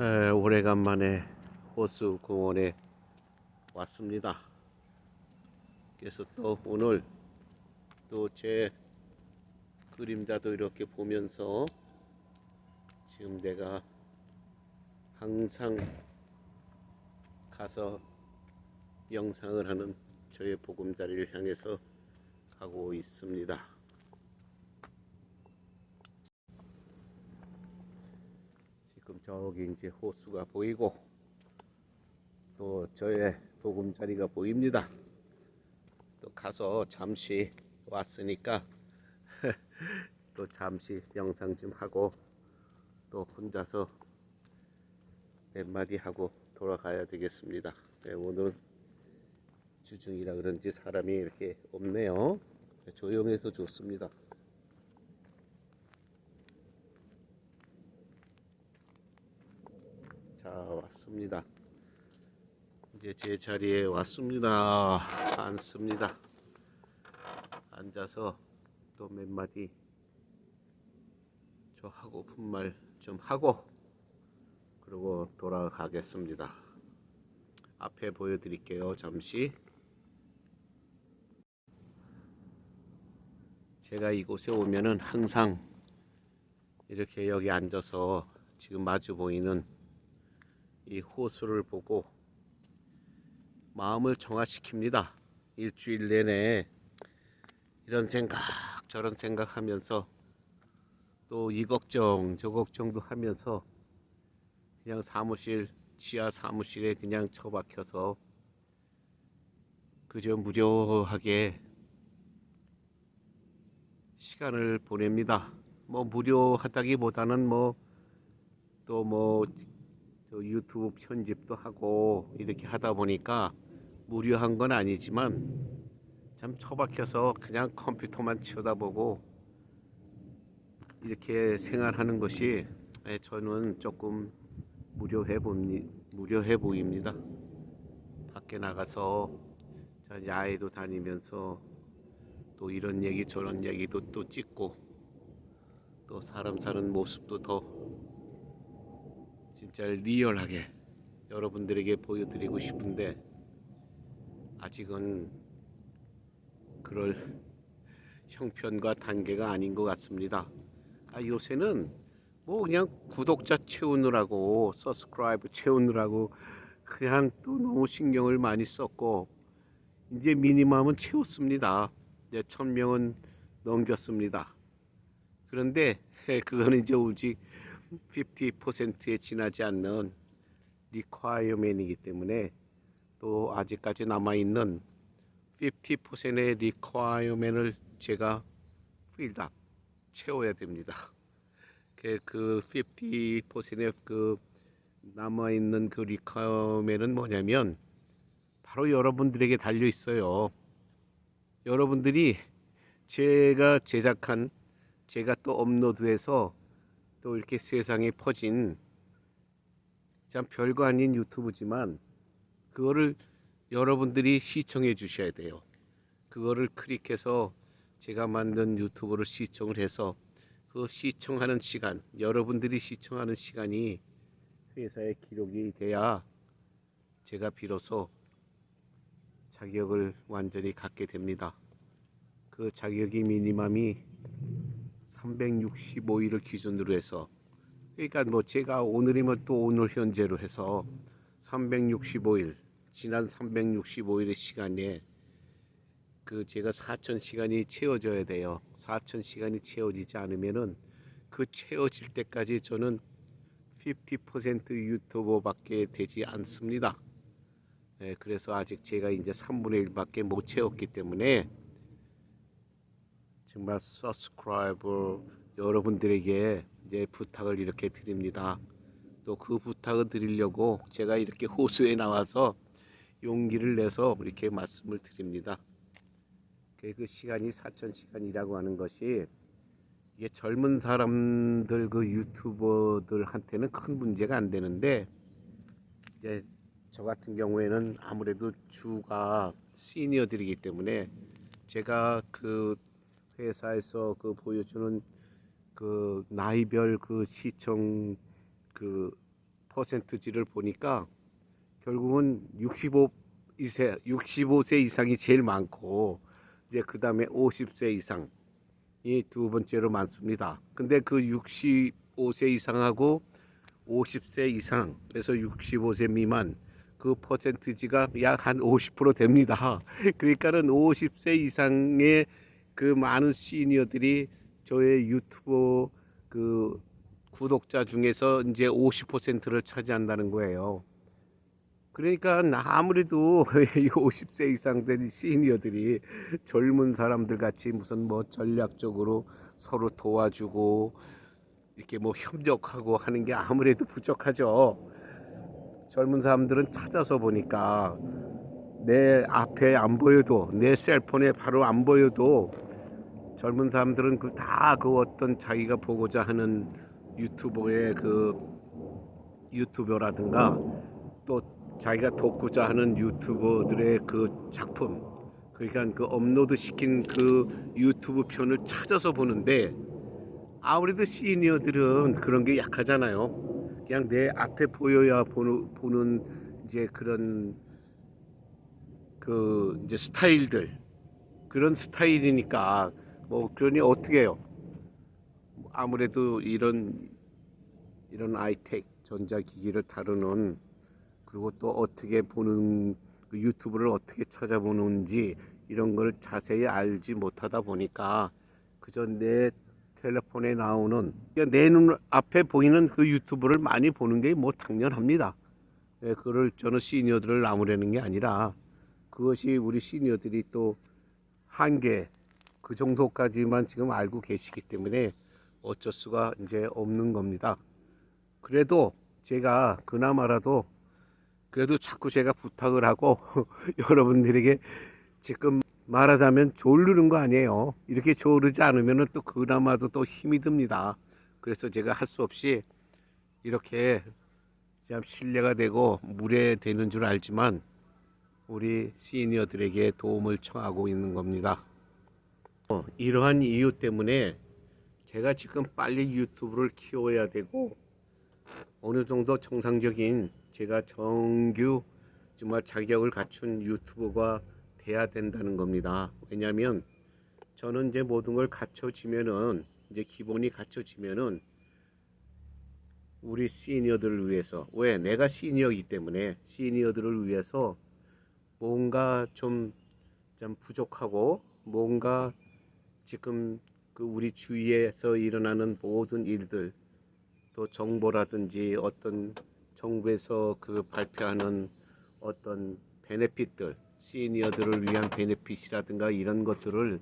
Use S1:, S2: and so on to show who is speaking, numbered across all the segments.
S1: 에, 오래간만에 호수 공원에 왔습니다. 그래서 또 오늘 또 제 그림자도 이렇게 보면서 지금 내가 항상 가서 영상을 하는 저의 보금자리를 향해서 가고 있습니다. 지금 저기 이제 호수가 보이고 또 저의 보금자리가 보입니다. 또 가서 잠시 왔으니까 또 잠시 영상 좀 하고 또 혼자서 몇 마디 하고 돌아가야 되겠습니다. 네, 오늘 주중이라 그런지 사람이 이렇게 없네요. 조용해서 좋습니다. 자 왔습니다. 이제 제 자리에 왔습니다. 앉습니다. 앉아서 또 몇 마디 저 하고픈 말 좀 하고 그리고 돌아가겠습니다. 앞에 보여드릴게요. 잠시. 제가 이곳에 오면은 항상 이렇게 여기 앉아서 지금 마주 보이는 이 호수를 보고 마음을 정화시킵니다. 일주일 내내 이런 생각 저런 생각하면서 또 이 걱정 저 걱정도 하면서 그냥 사무실 지하 사무실에 그냥 처박혀서 그저 무료하게 시간을 보냅니다. 뭐 무료하다기보다는 뭐 또뭐 유튜브 편집도 하고 이렇게 하다 보니까 무료한 건 아니지만 참 처박혀서 그냥 컴퓨터만 쳐다보고 이렇게 생활하는 것이 예, 저는 조금 무료해 보니 무료해 보입니다. 밖에 나가서 저 야외도 다니면서 또 이런 얘기 저런 얘기도 또 찍고 또 사람 사는 모습도 더 진짜 리얼하게 여러분들에게 보여드리고 싶은데 아직은 그럴 형편과 단계가 아닌 것 같습니다. 아, 요새는 뭐 그냥 구독자 채우느라고 서스크라이브 채우느라고 그냥 또 너무 신경을 많이 썼고 이제 미니멈은 채웠습니다. 이제 천 명은 넘겼습니다. 그런데 그거는 이제 오직 50%에 지나지 않는 리콰이어맨이기 때문에 또 아직까지 남아 있는 50%의 리콰이어맨을 제가 필답 채워야 됩니다. 그, 그 50%의 그 남아 있는 그 리콰이어맨은 뭐냐면 바로 여러분들에게 달려 있어요. 여러분들이 제가 제작한 제가 또 업로드해서 또 이렇게 세상에 퍼진 참 별거 아닌 유튜브지만 그거를 여러분들이 시청해 주셔야 돼요. 그거를 클릭해서 제가 만든 유튜브를 시청을 해서 그 시청하는 시간, 여러분들이 시청하는 시간이 회사에 기록이 돼야 제가 비로소 자격을 완전히 갖게 됩니다. 그 자격이 미니멈이 365일을 기준으로 해서 그러니까 뭐 제가 오늘이면 또 오늘 현재로 해서 365일 지난 365일의 시간에 그 제가 4천 시간이 채워져야 돼요. 4천 시간이 채워지지 않으면은 그 채워질 때까지 저는 50% 유튜버밖에 되지 않습니다. 네, 그래서 아직 제가 이제 3분의 1밖에 못 채웠기 때문에 정말 서스크라이버 여러분들에게 이제 부탁을 이렇게 드립니다. 또 그 부탁을 드리려고 제가 이렇게 호수에 나와서 용기를 내서 이렇게 말씀을 드립니다. 그- 그 시간이 4천 시간이라고 하는 것이 이게 젊은 사람들 그 유튜버들한테는 큰 문제가 안 되는데 이제 저 같은 경우에는 아무래도 주가 시니어들이기 때문에 제가 그 회사에서 그 보여주는 그 나이별 그 시청 그 퍼센트지를 보니까 결국은 65 이세 65세 이상이 제일 많고 이제 그 다음에 50세 이상이 두 번째로 많습니다. 근데 그 65세 이상하고 50세 이상 그래서 65세 미만 그 퍼센트지가 약 한 50% 됩니다. 그러니까는 50세 이상의 그 많은 시니어들이 저의 유튜브 그 구독자 중에서 이제 50%를 차지한다는 거예요. 그러니까 아무래도 이 50세 이상 된 시니어들이 젊은 사람들 같이 무슨 뭐 전략적으로 서로 도와주고 이렇게 뭐 협력하고 하는 게 아무래도 부족하죠. 젊은 사람들은 찾아서 보니까 내 앞에 안 보여도 내 셀폰에 바로 안 보여도 젊은 사람들은 그다그 어떤 자기가 보고자 하는 유튜버의 그 유튜버라든가 또 자기가 돕고자 하는 유튜버들의 그 작품 그러니까 그 업로드 시킨 그 유튜브 편을 찾아서 보는데 아무래도 시니어들은 그런 게 약하잖아요. 그냥 내 앞에 보여야 보는, 보는 이제 그런 그 이제 스타일들 그런 스타일이니까 뭐 그러니 어떻게 해요? 아무래도 이런 이런 아이텍 전자기기를 다루는 그리고 또 어떻게 보는 그 유튜브를 어떻게 찾아보는지 이런 걸 자세히 알지 못하다 보니까 그저 내 텔레폰에 나오는 내눈 앞에 보이는 그 유튜브를 많이 보는 게 뭐 당연합니다. 예, 그걸 저는 시니어들을 나무라는 게 아니라 그것이 우리 시니어들이 또 한계 그 정도까지만 지금 알고 계시기 때문에 어쩔 수가 이제 없는 겁니다. 그래도 제가 그나마라도 그래도 자꾸 제가 부탁을 하고 여러분들에게 지금 말하자면 졸르는 거 아니에요. 이렇게 졸르지 않으면 또 그나마도 또 힘이 듭니다. 그래서 제가 할 수 없이 이렇게 참 신뢰가 되고 무례되는 줄 알지만 우리 시니어들에게 도움을 청하고 있는 겁니다. 어, 이러한 이유 때문에 제가 지금 빨리 유튜브를 키워야 되고 어느 정도 정상적인 제가 정규 정말 자격을 갖춘 유튜버가 돼야 된다는 겁니다. 왜냐하면 저는 이제 모든 걸 갖춰지면은 이제 기본이 갖춰지면은 우리 시니어들을 위해서 왜 내가 시니어이기 때문에 시니어들을 위해서 뭔가 좀, 좀 부족하고 뭔가 지금 그 우리 주위에서 일어나는 모든 일들 또 정보라든지 어떤 정부에서 그 발표하는 어떤 베네핏들 시니어들을 위한 베네핏이라든가 이런 것들을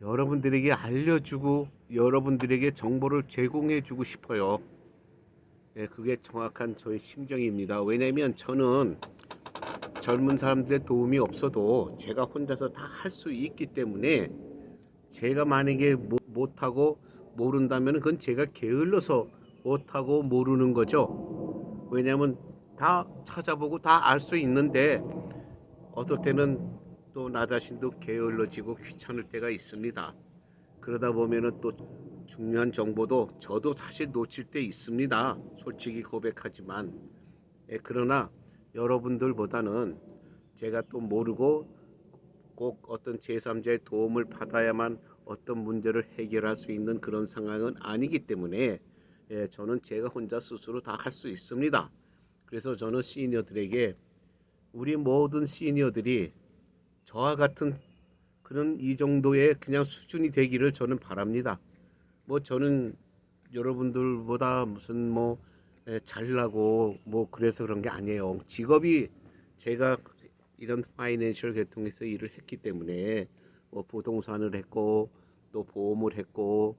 S1: 여러분들에게 알려주고 여러분들에게 정보를 제공해주고 싶어요. 네, 그게 정확한 저의 심정입니다. 왜냐하면 저는 젊은 사람들의 도움이 없어도 제가 혼자서 다 할 수 있기 때문에 제가 만약에 못- 못하고 모른다면 그건 제가 게을러서 못하고 모르는 거죠. 왜냐하면 다 찾아보고 다 알 수 있는데 어떨 때는 또 나 자신도 게을러지고 귀찮을 때가 있습니다. 그러다 보면은 또 중요한 정보도 저도 사실 놓칠 때 있습니다. 솔직히 고백하지만 예, 그러나 여러분들보다는 제가 또 모르고 꼭 어떤 제3자의 도움을 받아야만 어떤 문제를 해결할 수 있는 그런 상황은 아니기 때문에 예, 저는 제가 혼자 스스로 다 할 수 있습니다. 그래서 저는 시니어들에게 우리 모든 시니어들이 저와 같은 그런 이 정도의 그냥 수준이 되기를 저는 바랍니다. 뭐 저는 여러분들보다 무슨 뭐 예, 잘나고 뭐 그래서 그런 게 아니에요. 직업이 제가 이런 파이낸셜 계통에서 일을 했기 때문에 뭐 부동산을 했고 또 보험을 했고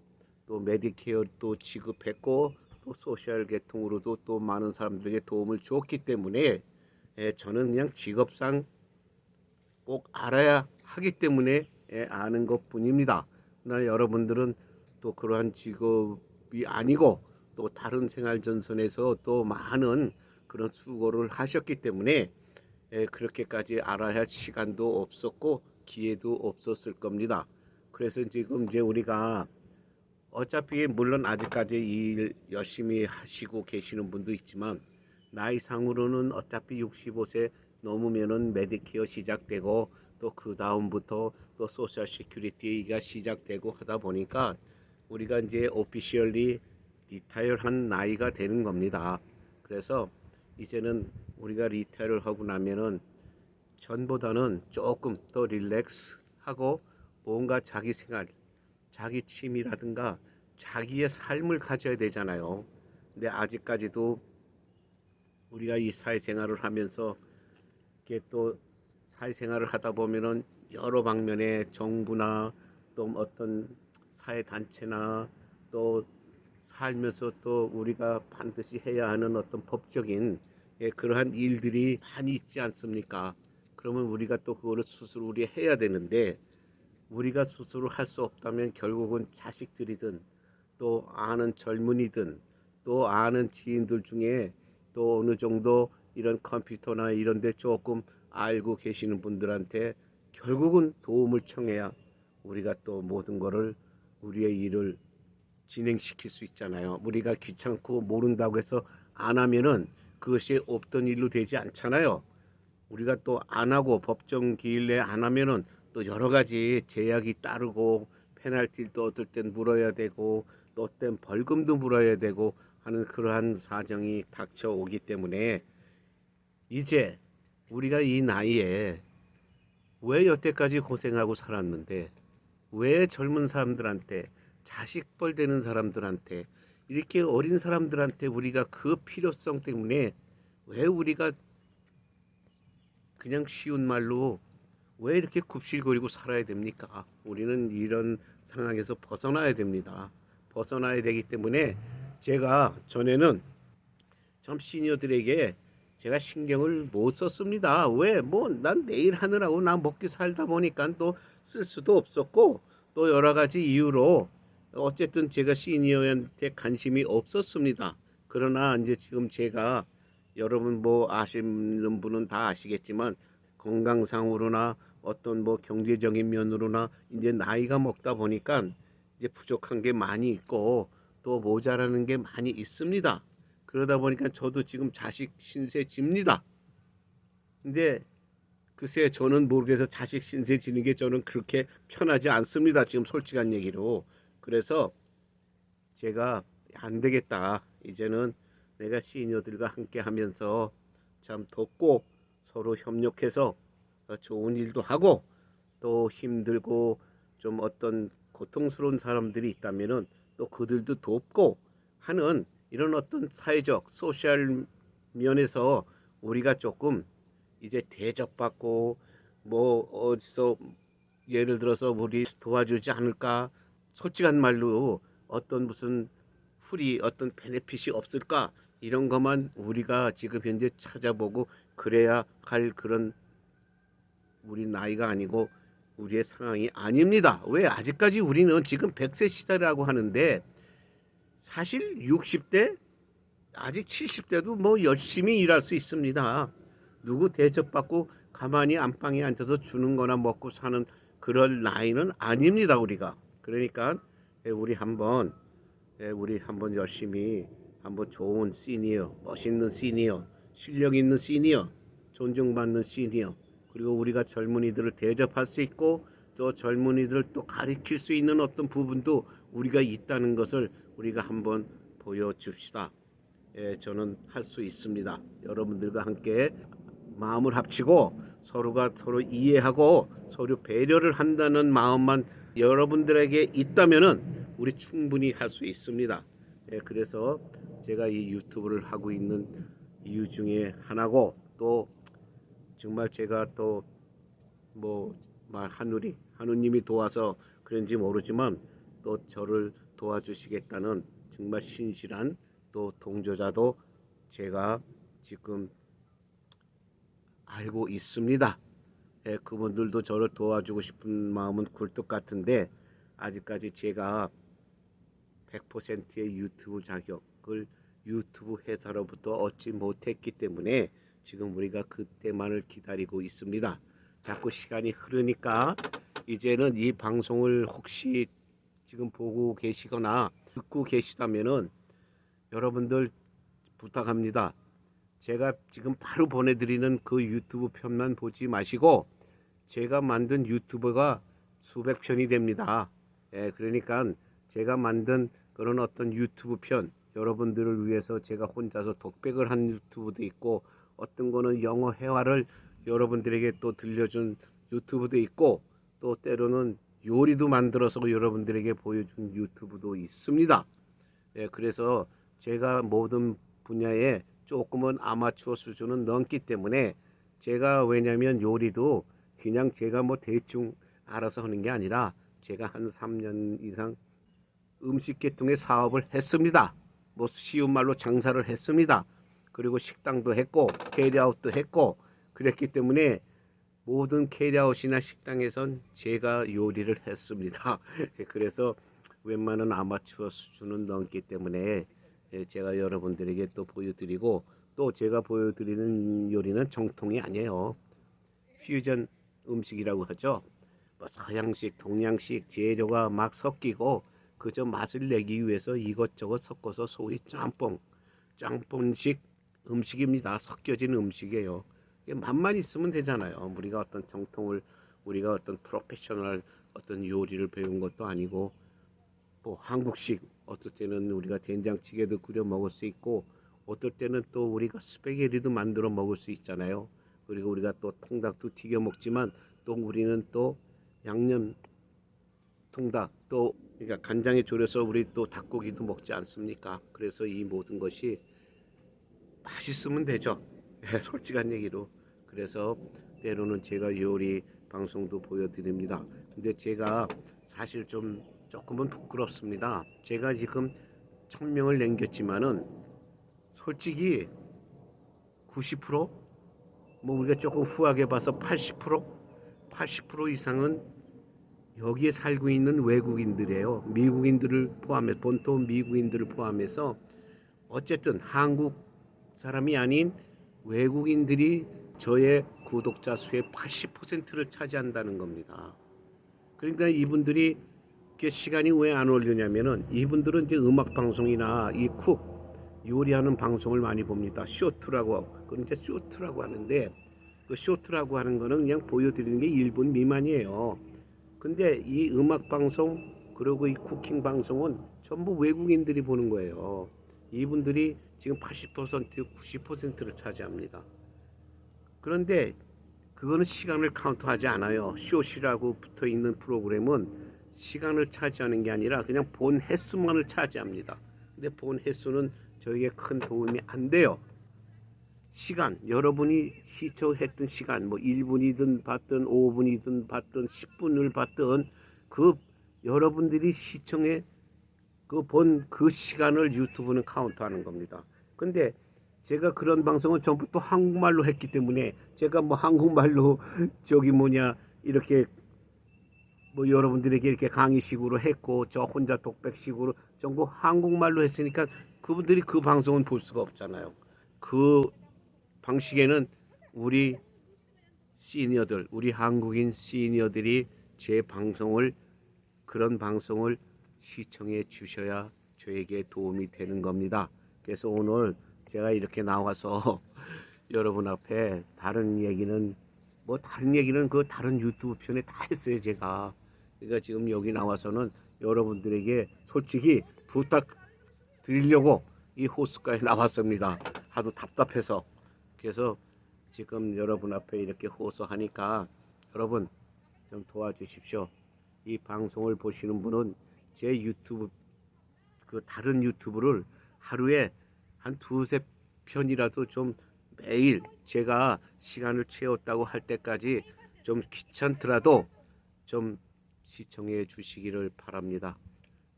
S1: 또 메디케어도 지급했고 또 소셜 계통으로도 또 많은 사람들에게 도움을 줬기 때문에 예, 저는 그냥 직업상 꼭 알아야 하기 때문에 예, 아는 것 뿐입니다. 그러나 여러분들은 또 그러한 직업이 아니고 또 다른 생활 전선에서 또 많은 그런 수고를 하셨기 때문에 예, 그렇게까지 알아야 할 시간도 없었고 기회도 없었을 겁니다. 그래서 지금 이제 우리가 어차피 물론 아직까지 일 열심히 하시고 계시는 분도 있지만 나이 상으로는 어차피 65세 넘으면은 메디케어 시작되고 또 그 다음부터 또 소셜 시큐리티가 시작되고 하다 보니까 우리가 이제 오피셜리 리타이어한 나이가 되는 겁니다. 그래서 이제는 우리가 리타이어를 하고 나면은 전보다는 조금 더 릴렉스 하고 뭔가 자기 생활, 자기 취미라든가 자기의 삶을 가져야 되잖아요. 근데 아직까지도 우리가 이 사회생활을 하면서 이게 또 사회생활을 하다 보면은 여러 방면의 정부나 또 어떤 사회 단체나 또 살면서 또 우리가 반드시 해야 하는 어떤 법적인 예, 그러한 일들이 많이 있지 않습니까? 그러면 우리가 또 그거를 스스로 우리 해야 되는데 우리가 스스로 할 수 없다면 결국은 자식들이든 또 아는 젊은이든 또 아는 지인들 중에 또 어느 정도 이런 컴퓨터나 이런 데 조금 알고 계시는 분들한테 결국은 도움을 청해야 우리가 또 모든 거를 우리의 일을 진행시킬 수 있잖아요. 우리가 귀찮고 모른다고 해서 안 하면은 그것이 없던 일로 되지 않잖아요. 우리가 또 안 하고 법정 기일 내에 안 하면은 또 여러 가지 제약이 따르고 페널티도 어떨 땐 물어야 되고 또 어떤 벌금도 물어야 되고 하는 그러한 사정이 닥쳐오기 때문에 이제 우리가 이 나이에 왜 여태까지 고생하고 살았는데 왜 젊은 사람들한테 자식벌 되는 사람들한테 이렇게 어린 사람들한테 우리가 그 필요성 때문에 왜 우리가 그냥 쉬운 말로 왜 이렇게 굽실거리고 살아야 됩니까? 우리는 이런 상황에서 벗어나야 됩니다. 벗어나야 되기 때문에 제가 전에는 참 시니어들에게 제가 신경을 못 썼습니다. 왜? 뭐 난 내일 하느라고 나 먹기 살다 보니까 또 쓸 수도 없었고 또 여러 가지 이유로 어쨌든 제가 시니어한테 관심이 없었습니다. 그러나 이제 지금 제가 여러분 뭐 아시는 분은 다 아시겠지만 건강상으로나 어떤 뭐 경제적인 면으로나 이제 나이가 먹다 보니까 이제 부족한 게 많이 있고 또 모자라는 게 많이 있습니다. 그러다 보니까 저도 지금 자식 신세 집니다. 근데 글쎄 저는 모르겠어 자식 신세 지는 게 저는 그렇게 편하지 않습니다. 지금 솔직한 얘기로. 그래서 제가 안 되겠다. 이제는 내가 시니어들과 함께 하면서 참 덥고 서로 협력해서 좋은 일도 하고 또 힘들고 좀 어떤 고통스러운 사람들이 있다면은 또 그들도 돕고 하는 이런 어떤 사회적 소셜 면에서 우리가 조금 이제 대접받고 뭐 어디서 예를 들어서 우리 도와주지 않을까 솔직한 말로 어떤 무슨 풀이 어떤 베네핏이 없을까 이런 것만 우리가 지금 현재 찾아보고 그래야 할 그런 우리 나이가 아니고 우리의 상황이 아닙니다. 왜 아직까지 우리는 지금 100세 시대라고 하는데 사실 60대 아직 70대도 뭐 열심히 일할 수 있습니다. 누구 대접받고 가만히 안방에 앉아서 주는 거나 먹고 사는 그럴 나이는 아닙니다, 우리가. 그러니까 예, 우리 한번 예, 우리 한번 열심히 한번 좋은 시니어, 멋있는 시니어, 실력 있는 시니어, 존중받는 시니어, 그리고 우리가 젊은이들을 대접할 수 있고 또 젊은이들을 또 가리킬 수 있는 어떤 부분도 우리가 있다는 것을 우리가 한번 보여줍시다. 예, 저는 할 수 있습니다. 여러분들과 함께 마음을 합치고 서로가 서로 이해하고 서로 배려를 한다는 마음만 여러분들에게 있다면은 우리 충분히 할 수 있습니다. 예, 그래서 제가 이 유튜브를 하고 있는 이유 중에 하나고 또 정말 제가 또 뭐 말 하누리 하누님이 도와서 그런지 모르지만 또 저를 도와주시겠다는 정말 신실한 또 동조자도 제가 지금 알고 있습니다. 예, 그분들도 저를 도와주고 싶은 마음은 굴뚝 같은데 아직까지 제가 100%의 유튜브 자격을 유튜브 회사로부터 얻지 못했기 때문에 지금 우리가 그때만을 기다리고 있습니다. 자꾸 시간이 흐르니까 이제는 이 방송을 혹시 지금 보고 계시거나 듣고 계시다면은 여러분들 부탁합니다. 제가 지금 바로 보내드리는 그 유튜브 편만 보지 마시고 제가 만든 유튜브가 수백 편이 됩니다. 예, 그러니까 제가 만든 그런 어떤 유튜브 편 여러분들을 위해서 제가 혼자서 독백을 한 유튜브도 있고 어떤 거는 영어 회화를 여러분들에게 또 들려준 유튜브도 있고 또 때로는 요리도 만들어서 여러분들에게 보여준 유튜브도 있습니다. 예, 그래서 제가 모든 분야에 조금은 아마추어 수준은 넘기 때문에 제가 왜냐면 요리도 그냥 제가 뭐 대충 알아서 하는 게 아니라 제가 한 3년 이상 음식 계통의 사업을 했습니다. 뭐 쉬운 말로 장사를 했습니다. 그리고 식당도 했고 캐리아웃도 했고 그랬기 때문에 모든 캐리아웃이나 식당에선 제가 요리를 했습니다. 그래서 웬만한 아마추어 수준은 넘기 때문에 예, 제가 여러분들에게 또 보여드리고 또 제가 보여드리는 요리는 정통이 아니에요. 퓨전 음식이라고 하죠. 뭐 서양식, 동양식 재료가 막 섞이고 그저 맛을 내기 위해서 이것저것 섞어서 소위 짬뽕, 짬뽕식 음식입니다. 섞여진 음식이에요. 맛만 있으면 되잖아요. 우리가 어떤 정통을 우리가 어떤 프로페셔널 어떤 요리를 배운 것도 아니고 뭐 한국식 어떨 때는 우리가 된장찌개도 끓여 먹을 수 있고 어떨 때는 또 우리가 스파게티도 만들어 먹을 수 있잖아요. 그리고 우리가 또 통닭도 튀겨 먹지만 또 우리는 또 양념 통닭 또 그러니까 간장에 졸여서 우리 또 닭고기도 먹지 않습니까? 그래서 이 모든 것이 맛있으면 되죠. 예, 솔직한 얘기로. 그래서 때로는 제가 요리 방송도 보여드립니다. 근데 제가 사실 좀 조금은 부끄럽습니다. 제가 지금 천 명을 남겼지만은 솔직히 90%? 뭐 우리가 조금 후하게 봐서 80%? 80% 이상은 여기에 살고 있는 외국인들이에요. 미국인들을 포함해 본토 미국인들을 포함해서 어쨌든 한국 사람이 아닌 외국인들이 저의 구독자 수의 80%를 차지한다는 겁니다. 그러니까 이분들이 시간이 왜 안 올리냐면은 이분들은 이제 음악 방송이나 이쿡 요리하는 방송을 많이 봅니다. 쇼트라고 하고 그건 이제 쇼트라고 하는데 그 쇼트라고 하는 거는 그냥 보여드리는 게 1분 미만이에요. 근데 이 음악 방송 그리고 이 쿠킹 방송은 전부 외국인들이 보는 거예요. 이분들이 지금 80% 90%를 차지합니다. 그런데 그거는 시간을 카운트하지 않아요. 쇼시라고 붙어 있는 프로그램은 시간을 차지하는 게 아니라 그냥 본 횟수만을 차지합니다. 근데 본 횟수는 저에게 큰 도움이 안 돼요. 시간, 여러분이 시청했던 시간, 뭐 1분이든 봤든 5분이든 봤든 10분을 봤든 그 여러분들이 시청해 그본그 시간을 유튜브는 카운트하는 겁니다. 근데 제가 그런 방송은 전부 또 한국말로 했기 때문에 제가 뭐 한국말로 저기 뭐냐 이렇게 뭐 여러분들에게 이렇게 강의식으로 했고 저 혼자 독백식으로 전부 한국말로 했으니까 그분들이 그 방송은 볼 수가 없잖아요. 그 방식에는 우리 시니어들, 우리 한국인 시니어들이 제 방송을 그런 방송을 시청해 주셔야 저에게 도움이 되는 겁니다. 그래서 오늘 제가 이렇게 나와서 여러분 앞에 다른 얘기는 뭐 다른 얘기는 그 다른 유튜브 편에 다 했어요 제가. 그러니까 지금 여기 나와서는 여러분들에게 솔직히 부탁 드리려고 이 호숫가에 나왔습니다. 하도 답답해서. 그래서 지금 여러분 앞에 이렇게 호소하니까 여러분 좀 도와주십시오. 이 방송을 보시는 분은 제 유튜브 그 다른 유튜브를 하루에 한 두세 편이라도 좀 매일 제가 시간을 채웠다고 할 때까지 좀 귀찮더라도 좀 시청해 주시기를 바랍니다.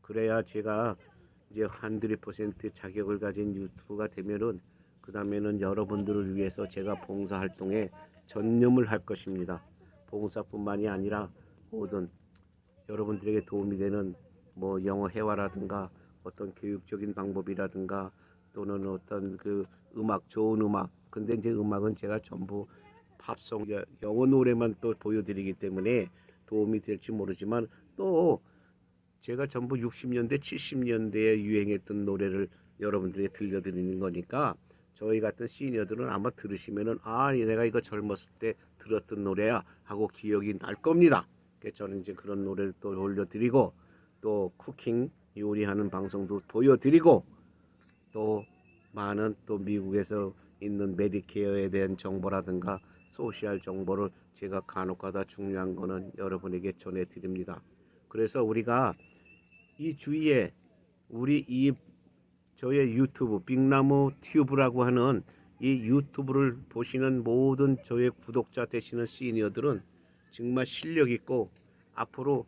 S1: 그래야 제가 이제 100% 자격을 가진 유튜브가 되면은 그 다음에는 여러분들을 위해서 제가 봉사 활동에 전념을 할 것입니다. 봉사뿐만이 아니라 모든 여러분들에게 도움이 되는 뭐 영어 회화라든가 어떤 교육적인 방법이라든가 또는 어떤 그 음악 좋은 음악 근데 이제 음악은 제가 전부 팝송 영어 노래만 또 보여드리기 때문에 도움이 될지 모르지만 또 제가 전부 60년대, 70년대에 유행했던 노래를 여러분들에게 들려드리는 거니까 저희 같은 시니어들은 아마 들으시면은 아 내가 이거 젊었을 때 들었던 노래야 하고 기억이 날 겁니다. 그래서 저는 이제 그런 노래를 또 올려드리고 또 쿠킹 요리하는 방송도 보여드리고 또 많은 또 미국에서 있는 메디케어에 대한 정보라든가 소셜 정보를 제가 간혹가다 중요한 거는 여러분에게 전해드립니다. 그래서 우리가 이 주위에 우리 이 저의 유튜브 빅나무 튜브라고 하는 이 유튜브를 보시는 모든 저의 구독자 되시는 시니어들은 정말 실력 있고 앞으로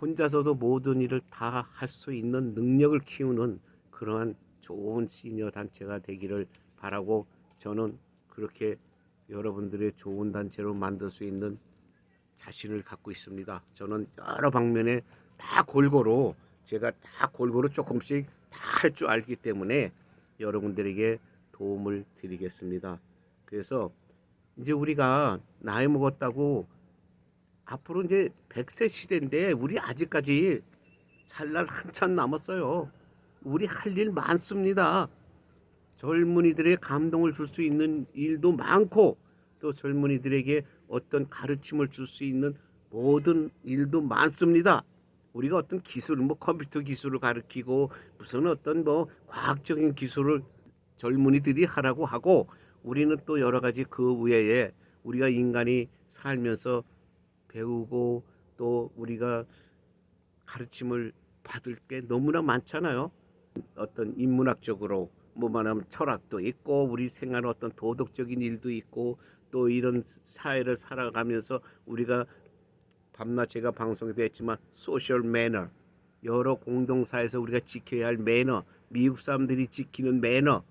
S1: 혼자서도 모든 일을 다 할 수 있는 능력을 키우는 그러한 좋은 시니어 단체가 되기를 바라고 저는 그렇게 여러분들의 좋은 단체로 만들 수 있는 자신을 갖고 있습니다. 저는 여러 방면에 다 골고루 제가 다 골고루 조금씩 다 할 줄 알기 때문에 여러분들에게 도움을 드리겠습니다. 그래서 이제 우리가 나이 먹었다고 앞으로 이제 100세 시대인데 우리 아직까지 살날 한참 남았어요. 우리 할 일 많습니다. 젊은이들의 감동을 줄 수 있는 일도 많고 또 젊은이들에게 어떤 가르침을 줄 수 있는 모든 일도 많습니다. 우리가 어떤 기술, 뭐 컴퓨터 기술을 가르치고 무슨 어떤 뭐 과학적인 기술을 젊은이들이 하라고 하고 우리는 또 여러 가지 그 외에 우리가 인간이 살면서 배우고 또 우리가 가르침을 받을 게 너무나 많잖아요. 어떤 인문학적으로 뭐 말하면 철학도 있고 우리 생활 어떤 도덕적인 일도 있고 또 이런 사회를 살아가면서 우리가 밤낮 제가 방송에도 했지만 소셜 매너 여러 공동사에서 우리가 지켜야 할 매너 미국 사람들이 지키는 매너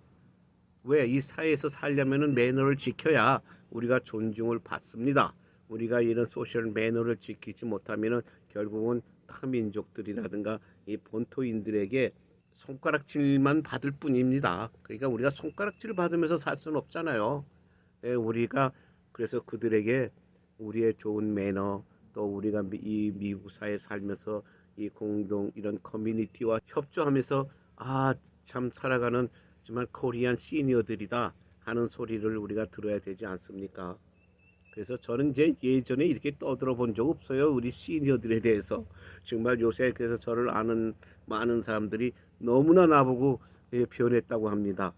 S1: 왜 이 사회에서 살려면은 매너를 지켜야 우리가 존중을 받습니다. 우리가 이런 소셜 매너를 지키지 못하면은 결국은 타 민족들이라든가 이 본토인들에게 손가락질만 받을 뿐입니다. 그러니까 우리가 손가락질 받으면서 살 수는 없잖아요. 예, 우리가 그래서 그들에게 우리의 좋은 매너 또 우리가 미- 이 미국 사회에 살면서 이 공동 이런 커뮤니티와 협조하면서 아 참 살아가는 정말 코리안 시니어들이다 하는 소리를 우리가 들어야 되지 않습니까? 그래서 저는 이제 예전에 이렇게 떠들어 본 적 없어요. 우리 시니어들에 대해서. 정말 요새 그래서 저를 아는 많은 사람들이 너무나 나보고 예, 변했다고 합니다.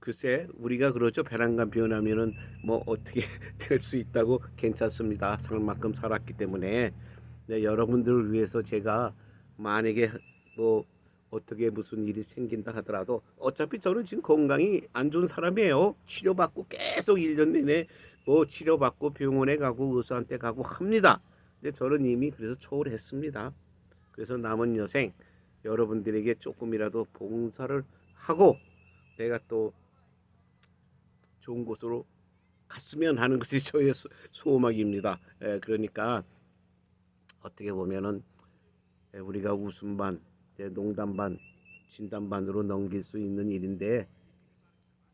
S1: 글쎄 우리가 그러죠. 배란간 변하면은 뭐 어떻게 될 수 있다고 괜찮습니다. 살 만큼 살았기 때문에 네, 여러분들을 위해서 제가 만약에 뭐 어떻게 무슨 일이 생긴다 하더라도 어차피 저는 지금 건강이 안 좋은 사람이에요. 치료받고 계속 1년 내내 뭐 치료받고 병원에 가고 의사한테 가고 합니다. 근데 저는 이미 그래서 초월했습니다. 그래서 남은 여생 여러분들에게 조금이라도 봉사를 하고 내가 또 좋은 곳으로 갔으면 하는 것이 저의 소- 소망입니다. 예, 그러니까 어떻게 보면은 예, 우리가 웃음 반, 예, 농담 반, 진담 반으로 넘길 수 있는 일인데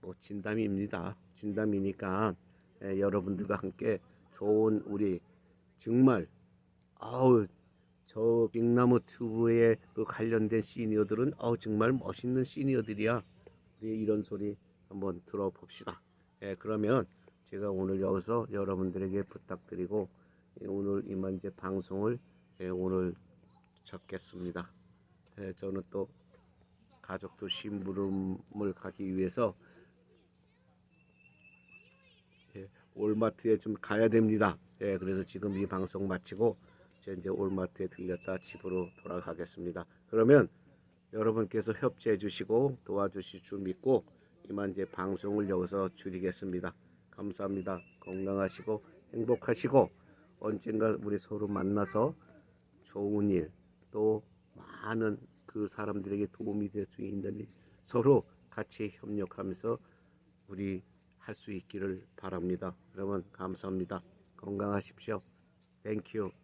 S1: 뭐 진담입니다. 진담이니까 예, 여러분들과 함께 좋은 우리 정말 아우 저 빅나무 튜브에 그 관련된 시니어들은 아우 정말 멋있는 시니어들이야. 우리 이런 소리 한번 들어봅시다. 예, 그러면 제가 오늘 여기서 여러분들에게 부탁드리고 예, 오늘 이만 이제 방송을 예, 오늘 접겠습니다. 예, 저는 또 가족도 심부름을 가기 위해서 예, 올마트에 좀 가야 됩니다. 예, 그래서 지금 이 방송 마치고 제 이제 올마트에 들렸다 집으로 돌아가겠습니다. 그러면 여러분께서 협조해 주시고 도와주실 줄 믿고 이만 이제 방송을 여기서 줄이겠습니다. 감사합니다. 건강하시고 행복하시고 언젠가 우리 서로 만나서 좋은 일 또 많은 그 사람들에게 도움이 될 수 있는 일 서로 같이 협력하면서 우리 할 수 있기를 바랍니다. 여러분 감사합니다. 건강하십시오. 땡큐.